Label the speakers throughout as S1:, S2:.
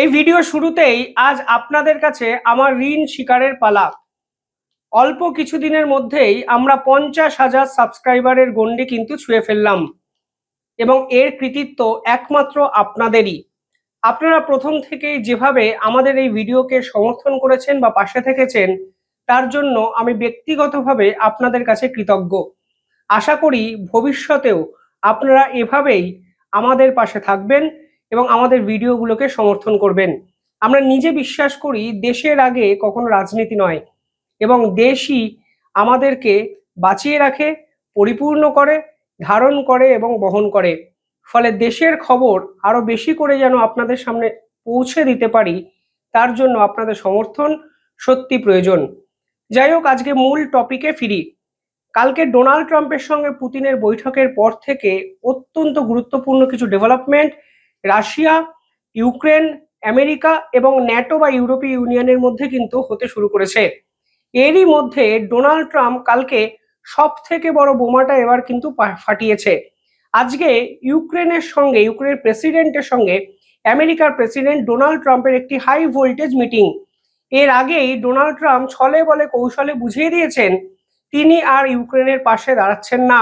S1: এই ভিডিও শুরুতেই আজ আপনাদের কাছে আমার ঋণ শিকারের পালা। অল্প কিছুদিনের মধ্যেই আমরা পঞ্চাশ হাজার সাবস্ক্রাইবারের গণ্ডি কিন্তু ছুঁয়ে ফেললাম। এবং এর কৃতিত্ব একমাত্র আপনাদেরই। আপনারা প্রথম থেকেই যেভাবে আমাদের এই ভিডিওকে সমর্থন করেছেন বা পাশে থেকেছেন, তার জন্য আমি ব্যক্তিগতভাবে আপনাদের কাছে কৃতজ্ঞ। আশা করি ভবিষ্যতেও আপনারা এভাবেই আমাদের পাশে থাকবেন এবং আমাদের ভিডিওগুলোকে সমর্থন করবেন। আমরা নিজে বিশ্বাস করি, দেশের আগে কখনো রাজনীতি নয় এবং দেশই আমাদেরকে বাঁচিয়ে রাখে, পরিপূর্ণ করে, ধারণ করে এবং বহন করে। ফলে দেশের খবর আরও বেশি করে যেন আপনাদের সামনে পৌঁছে দিতে পারি, তার জন্য আপনাদের সমর্থন সত্যি প্রয়োজন। যাই হোক, আজকে মূল টপিকে ফিরি। কালকে ডোনাল্ড ট্রাম্পের সঙ্গে পুতিনের বৈঠকের পর থেকে অত্যন্ত গুরুত্বপূর্ণ কিছু ডেভেলপমেন্ট রাশিয়া, ইউক্রেন, আমেরিকা এবং ন্যাটো বা ইউরোপীয় ইউনিয়নের মধ্যে কিন্তু হতে শুরু করেছে। এরই মধ্যে ডোনাল্ড ট্রাম্প কালকে সব থেকে বড় বোমাটা এবার কিন্তু ফাটিয়েছে। আজকে ইউক্রেনের সঙ্গে, ইউক্রেনের প্রেসিডেন্টের সঙ্গে আমেরিকার প্রেসিডেন্ট ডোনাল্ড ট্রাম্পের একটি হাই ভোল্টেজ মিটিং। এর আগেই ডোনাল্ড ট্রাম্প ছলে বলে কৌশলে বুঝিয়ে দিয়েছেন, তিনি আর ইউক্রেনের পাশে দাঁড়াচ্ছেন না।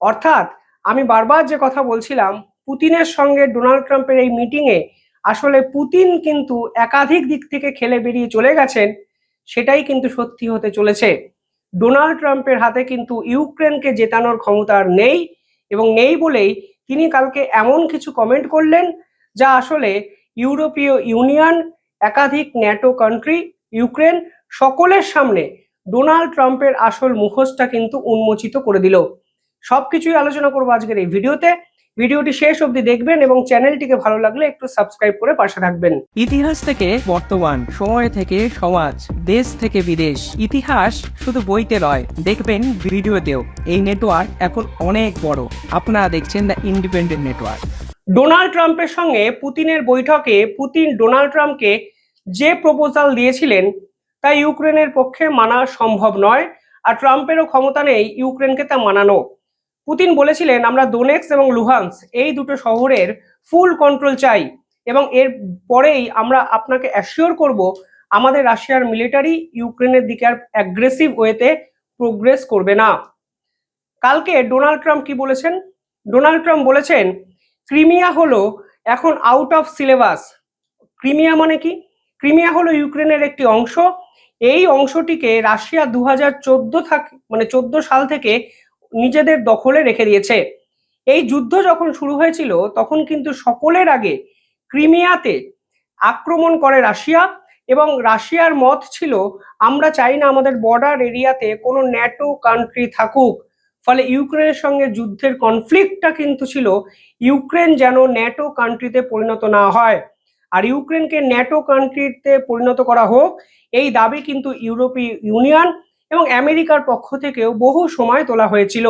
S1: অর্থাৎ আমি বারবার যে কথা বলছিলাম পুতিনের সঙ্গে ডোনাল্ড ট্রাম্পের এই মিটিংয়ে আসলে পুতিন কিন্তু একাধিক দিক থেকে খেলে বেরিয়ে চলে গেছেন, সেটাই কিন্তু সত্যি হতে চলেছে। ডোনাল্ড ট্রাম্পের হাতে কিন্তু ইউক্রেনকে জেতানোর ক্ষমতা আর নেই এবং নেই বলেই তিনি কালকে এমন কিছু কমেন্ট করলেন যা আসলে ইউরোপীয় ইউনিয়ন, একাধিক ন্যাটো কান্ট্রি ইউক্রেন সকলের সামনে ডোনাল্ড ট্রাম্পের আসল মুখোশটা কিন্তু উন্মোচিত করে দিল। সবকিছুই আলোচনা করব আজকের এই ভিডিওতে। ভিডিওটি শেষ অবধি দেখবেন এবং চ্যানেলটিকে ভালো লাগলে একটু সাবস্ক্রাইব করে পাশে থাকবেন।
S2: ইতিহাস থেকে বর্তমান সময় থেকে সমাজ দেশ থেকে বিদেশ। ইতিহাস শুধু বইতে নয় দেখবেন ভিডিওতেও। এই নেটওয়ার্ক এখন অনেক বড়। আপনারা দেখছেন দ্য ইন্ডিপেন্ডেন্ট নেটওয়ার্ক।
S1: ডোনাল্ড ট্রাম্পের সঙ্গে পুতিনের বৈঠকে পুতিন ডোনাল্ড ট্রাম্পকে যে প্রপোজাল দিয়েছিলেন তা ইউক্রেনের পক্ষে মানা সম্ভব নয় আর ট্রাম্পেরও ক্ষমতা নেই ইউক্রেনকে তা মানানো। পুতিন বলেছিলেন, আমরা দোনেক্স এবং লুহান্স এই দুটো শহরের ফুল কন্ট্রোল চাই এবং এর পরেই আমরা আপনাকে অ্যাসিওর করব, আমাদের রাশিয়ার মিলিটারি ইউক্রেনের দিকে আর অ্যাগ্রেসিভ ওয়েতে প্রোগ্রেস করবে না। কালকে ডোনাল্ড ট্রাম্প কি বলেছেন? ডোনাল্ড ট্রাম্প বলেছেন, ক্রিমিয়া হলো এখন আউট অফ সিলেবাস ক্রিমিয়া মানে কি? ক্রিমিয়া হলো ইউক্রেনের একটি অংশ। এই অংশটিকে রাশিয়া দু হাজার থাক মানে চোদ্দ সাল থেকে নিজেদের দখলে রেখে দিয়েছে। এই যুদ্ধ যখন শুরু হয়েছিল, তখন কিন্তু সকলের আগে ক্রিমিয়াতে আক্রমণ করে রাশিয়া এবং রাশিয়ার মত ছিল, আমরা চাই না আমাদের বর্ডার এরিয়াতে কোনো ন্যাটো কান্ট্রি থাকুক। ফলে ইউক্রেনের সঙ্গে যুদ্ধের কনফ্লিক্টটা কিন্তু ছিল, ইউক্রেন যেন ন্যাটো কান্ট্রিতে পরিণত না হয়। আর ইউক্রেনকে ন্যাটো কান্ট্রিতে পরিণত করা হোক, এই দাবি কিন্তু ইউরোপীয় ইউনিয়ন এবং আমেরিকার পক্ষ থেকেও বহু সময় তোলা হয়েছিল।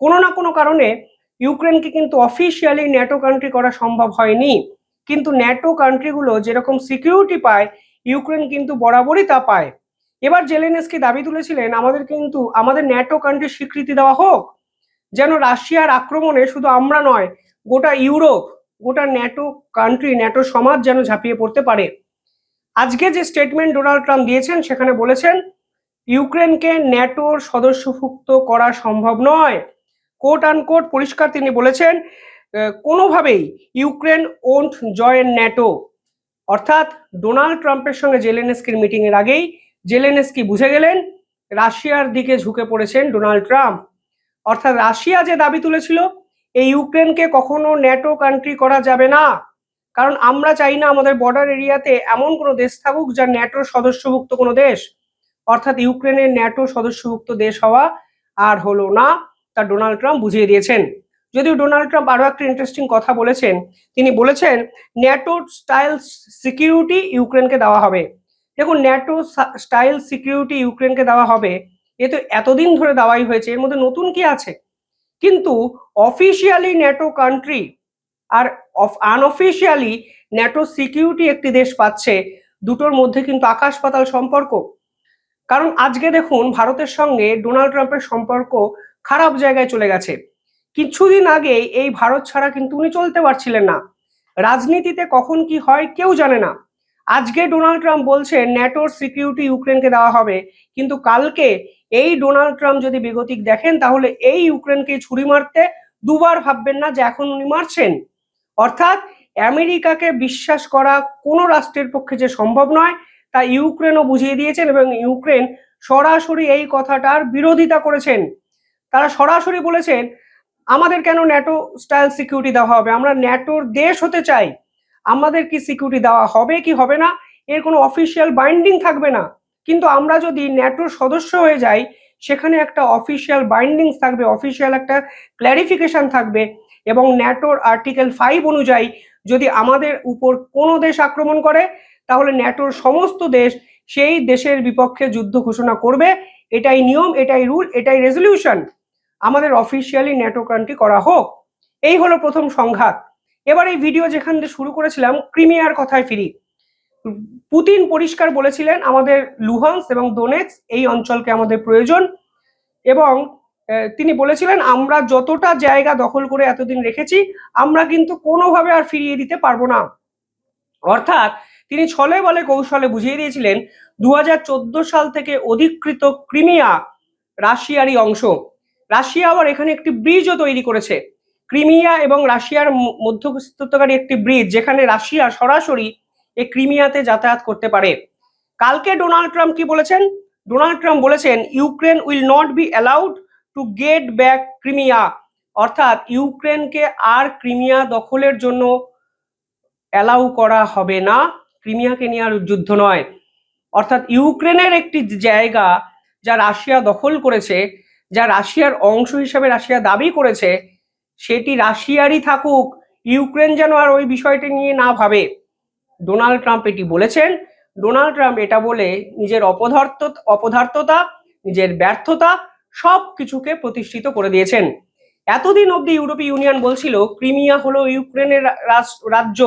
S1: কোনো না কোনো কারণে ইউক্রেনকে কিন্তু অফিসিয়ালি ন্যাটো কান্ট্রি করা সম্ভব হয়নি। কিন্তু ন্যাটো কান্ট্রিগুলো যেরকম সিকিউরিটি পায়, ইউক্রেন কিন্তু বরাবরই তা পায়। এবার জেলেনেস্কি দাবি তুলেছিলেন, আমাদের কিন্তু, আমাদের ন্যাটো কান্ট্রির স্বীকৃতি দেওয়া হোক। যেন রাশিয়ার আক্রমণে শুধু আমরা নয়, গোটা ইউরোপ, গোটা ন্যাটো কান্ট্রি ন্যাটো সমাজ যেন ঝাঁপিয়ে পড়তে পারে। আজকে যে স্টেটমেন্ট ডোনাল্ড ট্রাম্প দিয়েছেন, সেখানে বলেছেন ইউক্রেনকে ন্যাটোর সদস্যভুক্ত করা সম্ভব নয়। কোট আনকোট পরিষ্কার তিনি বলেছেন কোনোভাবেই ইউক্রেন ওন্ট জয়েন ন্যাটো অর্থাৎ ডোনাল্ড ট্রাম্পের সঙ্গে জেলেনেস্কির মিটিং এর আগেই জেলেনেস্কি বুঝে গেলেন, রাশিয়ার দিকে ঝুঁকে পড়েছেন ডোনাল্ড ট্রাম্প। অর্থাৎ রাশিয়া যে দাবি তুলেছিল, এই ইউক্রেনকে কখনো ন্যাটো কান্ট্রি করা যাবে না। কারণ আমরা চাই না আমাদের বর্ডার এরিয়াতে এমন কোনো দেশ থাকুক যা ন্যাটোর সদস্যভুক্ত কোনো দেশ। অর্থাৎ ইউক্রেনের ন্যাটো সদস্যভুক্ত দেশ হওয়া আর হলো না, তা ডোনাল্ড ট্রাম্প বুঝিয়ে দিয়েছেন। যদিও ডোনাল্ড ট্রাম্প আরও একটা ইন্টারেস্টিং কথা বলেছেন, তিনি বলেছেন, ন্যাটো স্টাইল সিকিউরিটি ইউক্রেনকে দেওয়া হবে। দেখুন, ন্যাটো স্টাইল সিকিউরিটি ইউক্রেনকে দেওয়া হবে, এ তো এতদিন ধরে দেওয়াই হয়েছে, এর মধ্যে নতুন কি আছে? কিন্তু অফিসিয়ালি ন্যাটো কান্ট্রি আর আনঅফিসিয়ালি ন্যাটো সিকিউরিটি একটি দেশ পাচ্ছে, দুটোর মধ্যে কিন্তু আকাশ পাতাল সম্পর্ক। কারণ আজকে দেখুন ভারতের সঙ্গে ডোনাল্ড ট্রাম্পের সম্পর্ক খারাপ জায়গায় চলে গেছে। কিছুদিন আগে এই ভারত ছাড়া কিন্তু উনি চলতে পারছিলেন না। রাজনীতিতে কখন কি হয় কেউ জানে না। আজকে ডোনাল্ড ট্রাম্প বলছেন ন্যাটোর সিকিউরিটি ইউক্রেনকে দেওয়া হবে। কিন্তু কালকে এই ডোনাল্ড ট্রাম্প যদি বেগতিক দেখেন, তাহলে এই ইউক্রেনকে ছুরি মারতে দুবার ভাববেন না যে এখন উনি মারছেন। অর্থাৎ আমেরিকাকে বিশ্বাস করা কোনো রাষ্ট্রের পক্ষে যে সম্ভব নয় তা ইউক্রেনও বুঝিয়ে দিয়েছেন এবং ইউক্রেন সরাসরি এই কথাটার বিরোধিতা করেছেন। তারা সরাসরি বলেছেন, আমাদের কেন ন্যাটো স্টাইল সিকিউরিটি দেওয়া হবে? আমরা ন্যাটোর দেশ হতে চাই। আমাদের কি সিকিউরিটি দেওয়া হবে কি হবে না? এর কোনো অফিসিয়াল বাইন্ডিং থাকবে না। কিন্তু আমরা যদি ন্যাটোর সদস্য হয়ে যাই, সেখানে একটা অফিসিয়াল বাইন্ডিংস থাকবে, অফিসিয়াল একটা ক্ল্যারিফিকেশন থাকবে এবং ন্যাটোর আর্টিকেল ফাইভ অনুযায়ী যদি আমাদের উপর কোনো দেশ আক্রমণ করে তাহলে ন্যাটোর সমস্ত দেশ সেই দেশের বিপক্ষে যুদ্ধ ঘোষণা করবে। এটাই নিয়ম, এটাই রুল, এটাই রেজলিউশন। আমাদের অফিসিয়ালি ন্যাটো কান্ট্রি করা হোক। এই হলো প্রথম সংঘাত। এবার এই ভিডিও যেখান থেকে শুরু করেছিলাম, ক্রিমিয়ার কথায় ফিরি। পুতিন পরিষ্কার বলেছিলেন, আমাদের লুহান্স এবং দোনেক্স এই অঞ্চলকে আমাদের প্রয়োজন। এবং তিনি বলেছিলেন, আমরা যতটা জায়গা দখল করে এতদিন রেখেছি, আমরা কিন্তু কোনোভাবে আর ফিরিয়ে দিতে পারব না। অর্থাৎ তিনি ছলে বলে কৌশলে বুঝিয়ে দিয়েছিলেন দু হাজার চোদ্দ সাল থেকে অধিকৃত ক্রিমিয়া রাশিয়ারই অংশ। রাশিয়া আবার এখানে একটি ব্রিজও তৈরি করেছে। ক্রিমিয়া এবং রাশিয়ার ম- মধ্যস্থতাকারী একটি ব্রিজ, যেখানে রাশিয়া সরাসরি এই ক্রিমিয়াতে যাতায়াত করতে পারে। কালকে ডোনাল্ড ট্রাম্প কি বলেছেন? ডোনাল্ড ট্রাম্প বলেছেন, Ukraine will not be allowed to get back Crimea. অর্থাৎ ইউক্রেনকে আর ক্রিমিয়া দখলের জন্য অ্যালাউ করা হবে না। ক্রিমিয়াকে নিয়ে আর যুদ্ধ নয়। অর্থাৎ ইউক্রেনের একটি জায়গা যা রাশিয়া দখল করেছে, যা রাশিয়ার অংশ হিসেবে রাশিয়া দাবি করেছে, সেটি রাশিয়ারই থাকুক। ইউক্রেন যেন আর ওই বিষয়টি নিয়ে না ভাবে। ডোনাল্ড ট্রাম্প এটি বলেছেন। ডোনাল্ড ট্রাম্প এটা বলে নিজের অপদার্থ অপদার্থতা নিজের ব্যর্থতা সব কিছুকে প্রতিষ্ঠিত করে দিয়েছেন। এতদিন অবধি ইউরোপীয় ইউনিয়ন বলছিল, ক্রিমিয়া হলো ইউক্রেনের রাজ্য।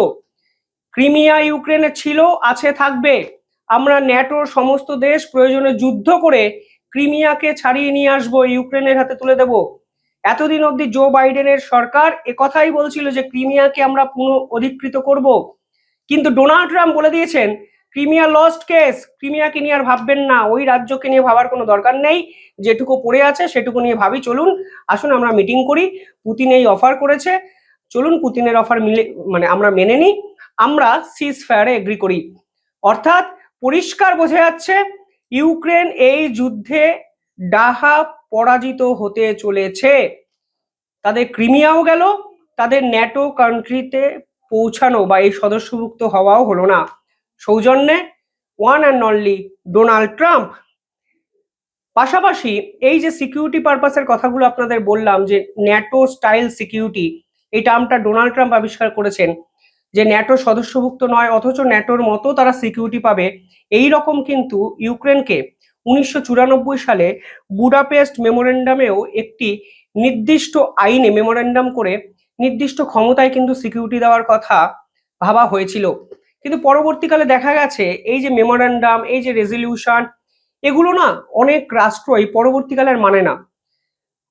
S1: ক্রিমিয়া ইউক্রেনে ছিল, আছে, থাকবে। আমরা ন্যাটোর সমস্ত দেশ প্রয়োজনে যুদ্ধ করে ক্রিমিয়াকে ছাড়িয়ে নিয়ে আসব, ইউক্রেনের হাতে তুলে দেব। এতদিন অবধি জো বাইডেনের সরকার একথাই বলছিল যে ক্রিমিয়াকে আমরা পুনঃ অধিকৃত করব। কিন্তু ডোনাল্ড ট্রাম্প বলে দিয়েছেন, ক্রিমিয়া লস্ট কেস ক্রিমিয়াকে নিয়ে আর ভাববেন না। ওই রাজ্যকে নিয়ে ভাবার কোনো দরকার নেই। যেটুকু পড়ে আছে, সেটুকু নিয়ে ভাবি, চলুন। আসুন, আমরা মিটিং করি। পুতিন এই অফার করেছে। চলুন, পুতিনের অফার মিলে মানে আমরা মেনে নিই। আমরা সিজ ফায়ারে এগ্রি করি। অর্থাৎ পরিষ্কার বোঝা যাচ্ছে, ইউক্রেন এই যুদ্ধে ডাহা পরাজিত হতে চলেছে। তাদের ক্রিমিয়াও গেল, তাদের ন্যাটো কান্ট্রিতে পৌঁছানো বা এই সদস্যভুক্ত হওয়াও হলো না। সৌজন্যে one and only Donald Trump পাশাপাশি এই যে সিকিউরিটি পারপাসের কথাগুলো আপনাদের বললাম, যে ন্যাটো স্টাইল সিকিউরিটি এই টার্মটা ডোনাল্ড ট্রাম্প আবিষ্কার করেছেন যে ন্যাটো সদস্যভুক্ত নয়, অথচ ন্যাটোর মতো তারা সিকিউরিটি পাবে। এই রকম কিন্তু ইউক্রেনকে উনিশশো চুরানব্বই সালে বুডাপেস্ট মেমোরেন্ডামেও একটি নির্দিষ্ট আইনে, মেমোরেন্ডাম করে নির্দিষ্ট ক্ষমতায় কিন্তু সিকিউরিটি দেওয়ার কথা ভাবা হয়েছিল। কিন্তু পরবর্তীকালে দেখা গেছে, এই যে মেমোরেন্ডাম, এই যে রেজলিউশন এগুলো না অনেক রাষ্ট্রই পরবর্তীকালে আর মানে না।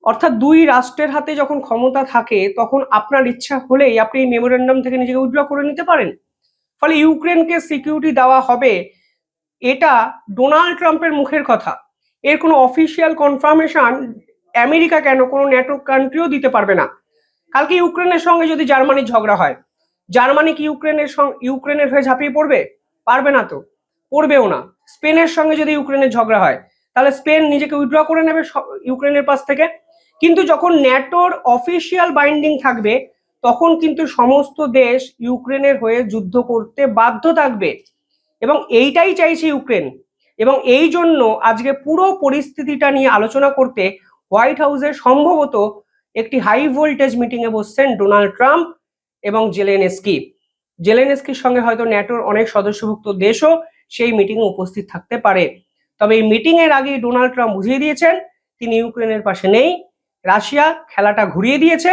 S1: অর্থাৎ দুই রাষ্ট্রের হাতে যখন ক্ষমতা থাকে, তখন আপনার ইচ্ছা হলেই আপনি মেমোরেন্ডাম থেকে নিজেকে উইথড্র করে নিতে পারেন। ফলে ইউক্রেনকে সিকিউরিটি দেওয়া হবে, এটা ডোনাল্ড ট্রাম্পের মুখের কথা। এর কোনো অফিসিয়াল কনফার্মেশন আমেরিকা কেন, কোনো ন্যাটো কান্ট্রিও দিতে পারবে না। কালকে ইউক্রেনের সঙ্গে যদি জার্মানির ঝগড়া হয়, জার্মানি কি ইউক্রেনের ইউক্রেনের হয়ে ঝাঁপিয়ে পড়বে? পারবে না তো, পড়বেও না। স্পেনের সঙ্গে যদি ইউক্রেনের ঝগড়া হয়, তাহলে স্পেন নিজেকে উইথড্র করে নেবে ইউক্রেনের পাশ থেকে। কিন্তু যখন ন্যাটোর অফিসিয়াল বাইন্ডিং থাকবে, তখন কিন্তু সমস্ত দেশ ইউক্রেনের হয়ে যুদ্ধ করতে বাধ্য থাকবে। এবং এইটাই চাইছে ইউক্রেন। এবং এই জন্য আজকে পুরো পরিস্থিতিটা নিয়ে আলোচনা করতে হোয়াইট হাউসে সম্ভবত একটি হাই ভোল্টেজ মিটিংয়ে বসছেন ডোনাল্ড ট্রাম্প এবং জেলেনস্কি। জেলেনস্কির সঙ্গে হয়তো ন্যাটোর অনেক সদস্যভুক্ত দেশও সেই মিটিংয়ে উপস্থিত থাকতে পারে। তবে এই মিটিংয়ের আগেই ডোনাল্ড ট্রাম্প বুঝিয়ে দিয়েছেন, তিনি ইউক্রেনের পাশে নেই। রাশিয়া খেলাটা ঘুরিয়ে দিয়েছে।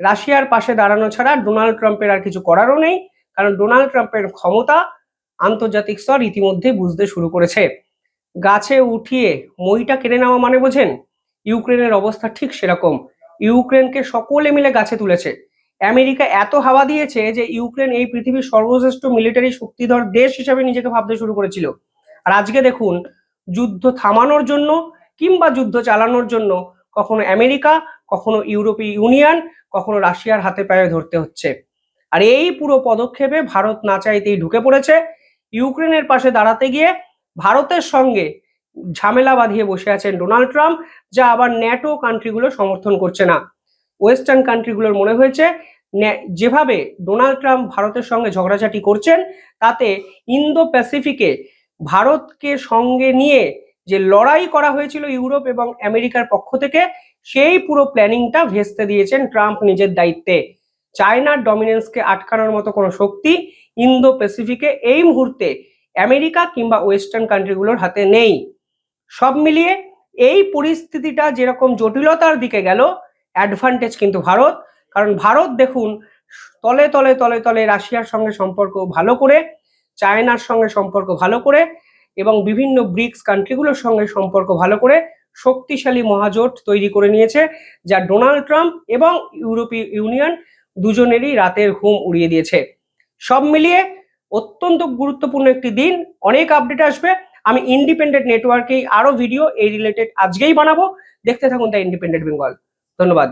S1: রাশিয়ার পাশে দাঁড়ানো ছাড়া ডোনাল্ড ট্রাম্পের আর কিছু করারও নেই, কারণ ডোনাল্ড ট্রাম্পের ক্ষমতা আন্তর্জাতিক স্তর ইতিমধ্যে বুঝতে শুরু করেছে। গাছে উঠিয়ে মইটা কেড়ে নেওয়া মানে বোঝেন? ইউক্রেনের অবস্থা ঠিক সেরকম। ইউক্রেনকে সকলে মিলে গাছে তুলেছে। আমেরিকা এত হাওয়া দিয়েছে যে ইউক্রেন এই পৃথিবীর সর্বশ্রেষ্ঠ মিলিটারি শক্তিধর দেশ হিসেবে নিজেকে ভাবতে শুরু করেছিল। আর আজকে দেখুন, যুদ্ধ থামানোর জন্য কিংবা যুদ্ধ চালানোর জন্য কখনো আমেরিকা, কখনো ইউরোপীয় ইউনিয়ন, কখনো রাশিয়ার হাতে পায়ে ধরতে হচ্ছে। আর এই পুরো পদক্ষেপে ভারত না চাইতেই ঢুকে পড়েছে। ইউক্রেনের পাশে দাঁড়াতে গিয়ে ভারতের সঙ্গে ঝামেলা বাঁধিয়ে বসে আছেন ডোনাল্ড ট্রাম্প, যা আবার ন্যাটো কান্ট্রিগুলো সমর্থন করছে না। ওয়েস্টার্ন কান্ট্রিগুলোর মনে হয়েছে যেভাবে ডোনাল্ড ট্রাম্প ভারতের সঙ্গে ঝগড়াঝাটি করছেন, তাতে ইন্দো প্যাসিফিকে ভারতকে সঙ্গে নিয়ে যে লড়াই করা হয়েছিল ইউরোপ এবং আমেরিকার পক্ষ থেকে, সেই পুরো প্ল্যানিংটা ভেস্তে দিয়েছেন ট্রাম্প নিজের দায়িত্বে। চায়নার ডমিনেন্সকে আটকানোর মতো কোনো শক্তি ইন্দো প্যাসিফিকে এই মুহূর্তে আমেরিকা কিংবা ওয়েস্টার্ন কান্ট্রিগুলোর হাতে নেই। সব মিলিয়ে এই পরিস্থিতিটা যেরকম জটিলতার দিকে গেল অ্যাডভান্টেজ কিন্তু ভারত। কারণ ভারত দেখুন, তলে তলে তলে তলে রাশিয়ার সঙ্গে সম্পর্ক ভালো করে, চায়নার সঙ্গে সম্পর্ক ভালো করে এবং বিভিন্ন ব্রিক্স কান্ট্রিগুলোর সঙ্গে সম্পর্ক ভালো করে শক্তিশালী মহাজোট তৈরি করে নিয়েছে, যা ডোনাল্ড ট্রাম্প এবং ইউরোপীয় ইউনিয়ন দুজনেরই রাতের ঘুম উড়িয়ে দিয়েছে। সব মিলিয়ে অত্যন্ত গুরুত্বপূর্ণ একটি দিন, অনেক আপডেট আসবে। আমি ইন্ডিপেন্ডেন্ট নেটওয়ার্কেই আরও ভিডিও এই রিলেটেড আজকেই বানাবো। দেখতে থাকুন দ্য ইন্ডিপেন্ডেন্ট বেঙ্গল ধন্যবাদ।